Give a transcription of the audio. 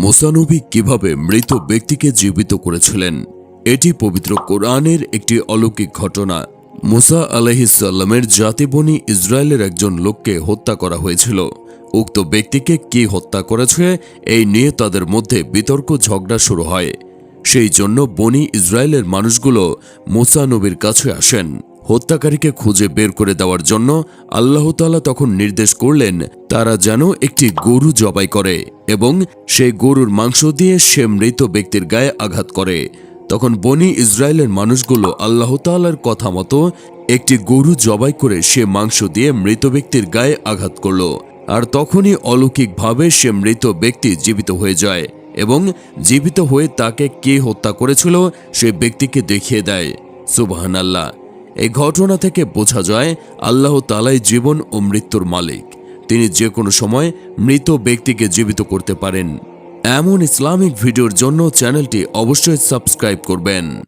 মোসানবী কীভাবে মৃত ব্যক্তিকে জীবিত করেছিলেন? এটি পবিত্র কোরআনের একটি অলৌকিক ঘটনা। মুসা আলহিসাল্লামের জাতিবনী ইসরায়েলের একজন লোককে হত্যা করা হয়েছিল। উক্ত ব্যক্তিকে কে হত্যা করেছে, এই নিয়ে তাদের মধ্যে বিতর্ক, ঝগড়া শুরু হয়। সেই জন্য বনি ইসরায়েলের মানুষগুলো মুসা নবীর কাছে আসেন। হত্যাকারীকে খুঁজে বের করে দেওয়ার জন্য আল্লাহ তাআলা তখন নির্দেশ করলেন, তারা যেন একটি গরু জবাই করে এবং সেই গরুর মাংস দিয়ে সে মৃত ব্যক্তির গায়ে আঘাত করে। তখন বনি ইসরায়েলের মানুষগুলো আল্লাহ তাআলার কথা মতো একটি গরু জবাই করে সে মাংস দিয়ে মৃত ব্যক্তির গায়ে আঘাত করল। আর তখনই অলৌকিকভাবে সে মৃত ব্যক্তি জীবিত হয়ে যায় এবং জীবিত হয়ে তাকে কে হত্যা করেছিল সে ব্যক্তিকে দেখিয়ে দেয়। সুবাহান আল্লাহ এই ঘটনা থেকে বোঝা যায় আল্লাহ তালাই জীবন ও মৃত্যুর মালিক। তিনি যে কোনো সময় মৃত ব্যক্তিকে জীবিত করতে পারেন। এমন ইসলামিক ভিডিওর জন্য চ্যানেলটি অবশ্যই সাবস্ক্রাইব করবেন।